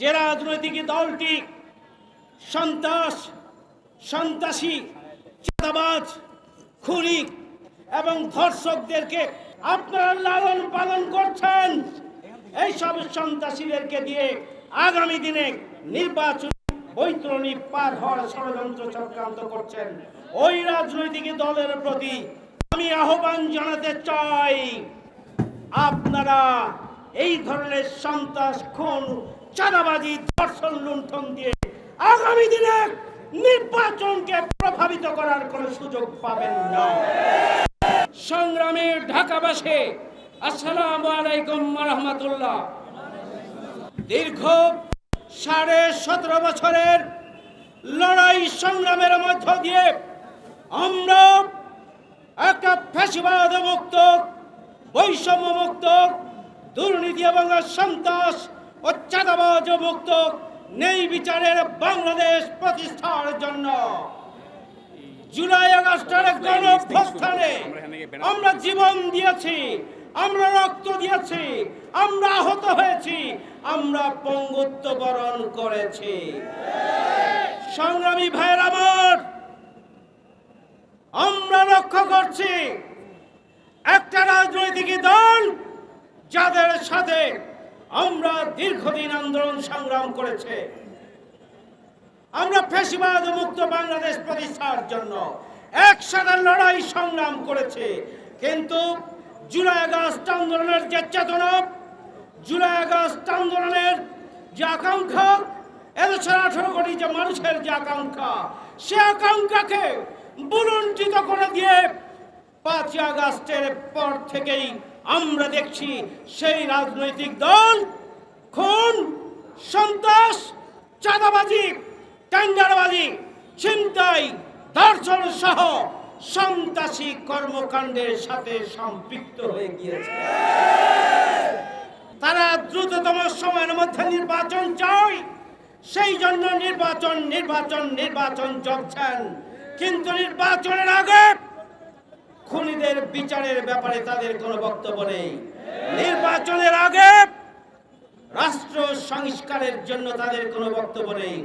যে রাজনৈতিক দলটি সন্ত্রাস, সন্ত্রাসী, চাঁদাবাজ, খুনি এবং ধর্ষকদেরকে আপনারা লালন পালন করছেন, এইসব সন্ত্রাসীদেরকে দিয়ে আগামী দিনে নির্বাচন বৈতরণী পার হওয়ার ষড়যন্ত্র চক্রান্ত করছেন। ওই রাজনৈতিক দলের প্রতি আমি আহ্বান জানাতে চাই, আপনারা এই ধরনের সন্ত্রাস, খুন চাঁদাবাজি, ধর্ষণ, লুণ্ঠন দিয়ে আগামী দিনে নির্বাচনকে প্রভাবিত করার কোনো সুযোগ পাবেন না। সংগ্রামের ঢাকাবাসে, আসসালামু আলাইকুম রহমতুল্লাহ। দীর্ঘ সাড়ে সতেরো বছরের লড়াই সংগ্রামের মধ্য দিয়ে আমরা একটা ফ্যাসিবাদ মুক্ত বৈষম্য মুক্ত দুর্নীতি এবং সন্ত্রাস মুক্ত নেই বিচারের বাংলাদেশ প্রতিষ্ঠার জন্য। জুলাই আগস্টের গণ অভ্যুত্থানে আমরা জীবন দিয়েছি, আমরা রক্ত দিয়েছি, আমরা আহত হয়েছি, আমরা পঙ্গুত্ব বরণ করেছি। সংগ্রামী ভাইয়ের আমার, আমরা লক্ষ্য করছি একটা রাজনৈতিক দল যাদের সাথে আমরা দীর্ঘদিন আন্দোলন সংগ্রাম করেছে। আমরা ফেসিবাদ মুক্ত বাংলাদেশ প্রতিষ্ঠার জন্য একসাথে লড়াই সংগ্রাম করেছে। কিন্তু জুলাই আগস্ট আন্দোলনের যে চেতনা, জুলাই আগস্ট আন্দোলনের যে আকাঙ্ক্ষা, এদেশের আঠারো কোটি যে মানুষের যে আকাঙ্ক্ষা, সে আকাঙ্ক্ষাকে বুলঞ্চিত করে দিয়ে পাঁচই আগস্টের পর থেকেই আমরা দেখছি সেই রাজনৈতিক দল, খুন, সন্ত্রাস, চাঁদাবাজি টেন্ডারবাজি ছিনতাই, ধর্ষণ সহ সন্ত্রাসী কর্মকাণ্ডের সাথে সম্পৃক্ত হয়ে গিয়েছে। তারা দ্রুততম সময়ের মধ্যে নির্বাচন চায়, সেই জন্য নির্বাচন নির্বাচন নির্বাচন চলছেন। কিন্তু নির্বাচনের খুনিদের বিচারের ব্যাপারে তাদের কোনো বক্তব্য নেই। নির্বাচনের আগে রাষ্ট্র সংস্কারের জন্য তাদের কোনো বক্তব্য নেই।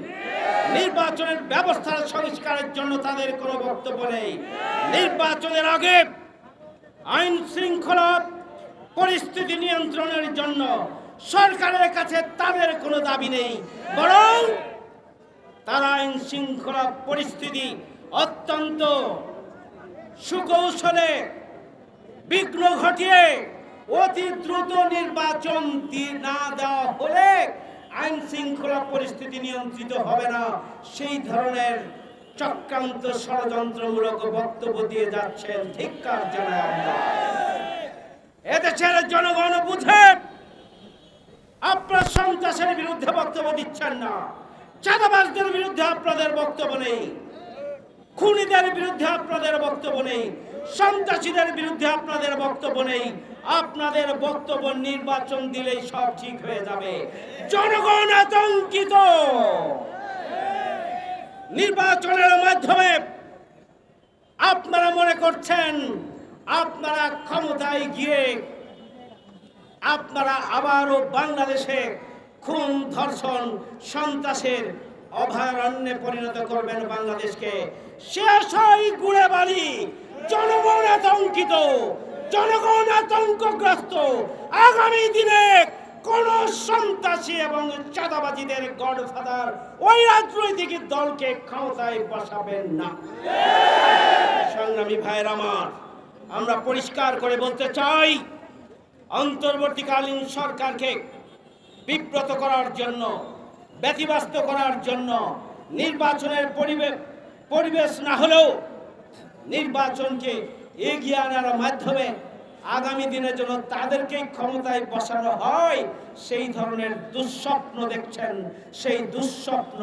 নির্বাচনের ব্যবস্থার সংস্কারের জন্য তাদের কোনো বক্তব্য নেই। নির্বাচনের আগে আইন শৃঙ্খলা পরিস্থিতি নিয়ন্ত্রণের জন্য সরকারের কাছে তাদের কোনো দাবি নেই। বরং তারা আইন শৃঙ্খলা পরিস্থিতি অত্যন্ত সুকৌশলে বিঘ্ন ঘটিয়ে অতি দ্রুত নির্বাচন না দেওয়া হলে আইন শৃঙ্খলা পরিস্থিতি নিয়ন্ত্রিত হবে না। সেই ধরনের চক্রান্ত ষড়যন্ত্রমূলক বক্তব্য দিয়ে যাচ্ছেন ধিক্কার জানায় আমরা। এদেশের জনগণ বুঝে আপনার সন্ত্রাসের বিরুদ্ধে বক্তব্য দিচ্ছেন না। চাঁদাবাজদের বিরুদ্ধে আপনাদের বক্তব্য নেই। খুনিদের বিরুদ্ধে আপনাদের বক্তব্য নেই, সন্ত্রাসীদের বিরুদ্ধে আপনাদের বক্তব্য নেই, আপনাদের বক্তব্য নির্বাচন দিলেই সব ঠিক হয়ে যাবে। জনগণ আতঙ্কিত। নির্বাচনের মাধ্যমে আপনারা মনে করছেন আপনারা ক্ষমতায় গিয়ে আপনারা আবারও বাংলাদেশে খুন, ধর্ষণ, সন্ত্রাসের অভয়ারণ্যে পরিণত করবেন বাংলাদেশকে। শেষ হয় গুড়ে বাড়ি জনগণ আতঙ্কিত। জনগণ আতঙ্কগ্রস্ত। আগামী দিনে কোন সন্ত্রাসী এবং চাঁদাবাজিদের গডফাদার ওই রাজনৈতিক দলকে ক্ষমতায় বসাবেন না। সংগ্রামী ভাইয়ের আমার, আমরা পরিষ্কার করে বলতে চাই, অন্তর্বর্তীকালীন সরকারকে বিব্রত করার জন্য ব্যতিব্যস্ত করার জন্য নির্বাচনের পরিবেশ পরিবেশ না হলেও নির্বাচনকে এগিয়ে আনার মাধ্যমে আগামী দিনের জন্য তাদেরকেই ক্ষমতায় বসানো হয়, সেই ধরনের দুঃস্বপ্ন দেখছেন, সেই দুঃস্বপ্ন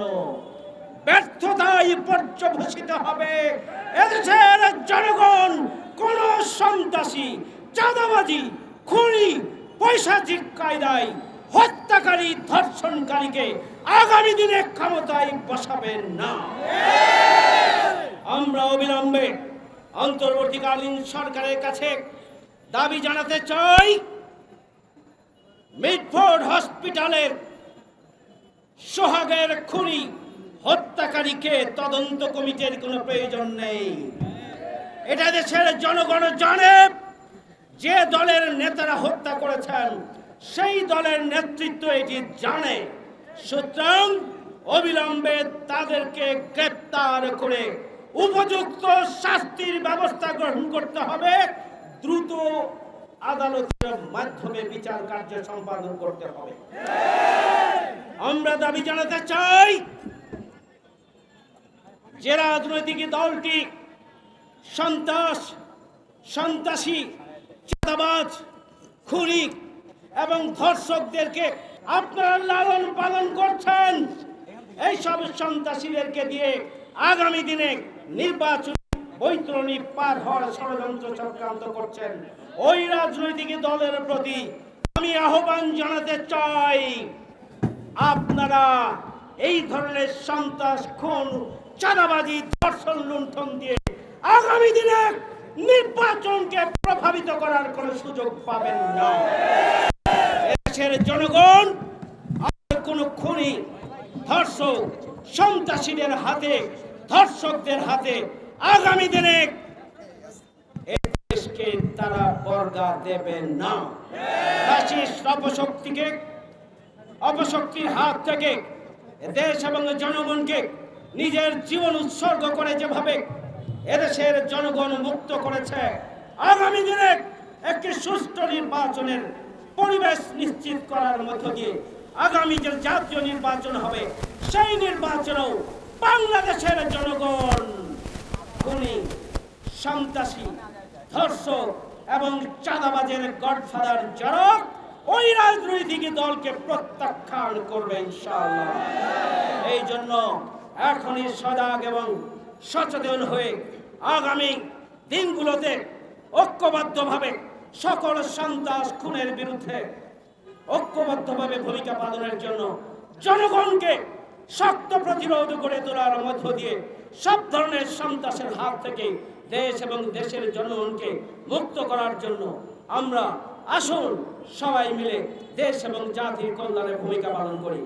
ব্যর্থতায় পর্যবসিত হবে। এদেশের জনগণ কোন সন্ত্রাসী, চাঁদাবাজি, খুনি পৈশাচিক কায়দায় হত্যাকারী ধর্ষণকারীকে আগামী দিনে ক্ষমতায় বসাবেন না। আমরা অবিলম্বে অন্তর্বর্তীকালীন সরকারের কাছে দাবি জানাতে চাই, মিডফোর্ড হসপিটালের সোহাগের খুনি হত্যাকারীকে তদন্ত কমিটির কোনো প্রয়োজন নেই। এটা দেশের জনগণ জানে, যে দলের নেতারা হত্যা করেছেন সেই দলের নেতৃত্ব এটি জানে। সুতরাং অবিলম্বে তাদেরকে গ্রেপ্তার করে উপযুক্ত শাস্তির ব্যবস্থা গ্রহণ করতে হবে। দ্রুত আদালতের মাধ্যমে বিচার কার্য সম্পাদন করতে হবে। আমরা দাবি জানাতে চাই যে রাজনৈতিক দলটি সন্ত্রাস, সন্ত্রাসী, চাঁদাবাজ, খুনি এবং ধর্ষকদেরকে আপনারা লালন পালন করছেন। এই সব সন্ত্রাসীদেরকে দিয়ে আগামী দিনে নির্বাচন বৈতরণী পার হওয়ার ষড়যন্ত্র চক্রান্ত করছেন। ওই রাজনৈতিক দলের প্রতি আমি আহ্বান জানাতে চাই, আপনারা এই ধরনের সন্ত্রাস, খুন, চাঁদাবাজি, ধর্ষণ, লুণ্ঠন দিয়ে আগামী দিনে নির্বাচনকে প্রভাবিত করার কোনো সুযোগ পাবেন না। দেশের জনগণ কোনো খুনি, ধর্ষক, সন্ত্রাসীদের হাতে, ধর্ষকদের হাতে আগামী দিনে দেশকে তারা বর্গা দেবেন না। ফ্যাসিস্ট অপশক্তিকে, অপশক্তির হাত থেকে দেশ এবং জনগণকে নিজের জীবন উৎসর্গ করে যেভাবে এদেশের জনগণ মুক্ত করেছে, আগামী দিনে একটি সুষ্ঠু নির্বাচনের পরিবেশ নিশ্চিত করার মধ্য দিয়ে আগামী যে জাতীয় নির্বাচন হবে, সেই নির্বাচনেও বাংলাদেশের জনগণ খুনি, সন্ত্রাসী, ধর্ষক এবং চাঁদাবাজের গডফাদার জনক ওই রাজনৈতিক দলকে প্রত্যাখ্যান করবে এই জন্য এখনই সজাগ এবং সচেতন হয়ে আগামী দিনগুলোতে ঐক্যবদ্ধভাবে সকল সন্ত্রাস খুনের বিরুদ্ধে ঐক্যবদ্ধভাবে ভূমিকা পালনের জন্য জনগণকে শক্ত প্রতিরোধ করে তোলার মধ্য দিয়ে সব ধরনের সন্ত্রাসের হাত থেকে দেশ এবং দেশের জনগণকে মুক্ত করার জন্য আমরা আসুন সবাই মিলে দেশ এবং জাতির কল্যাণে ভূমিকা পালন করি।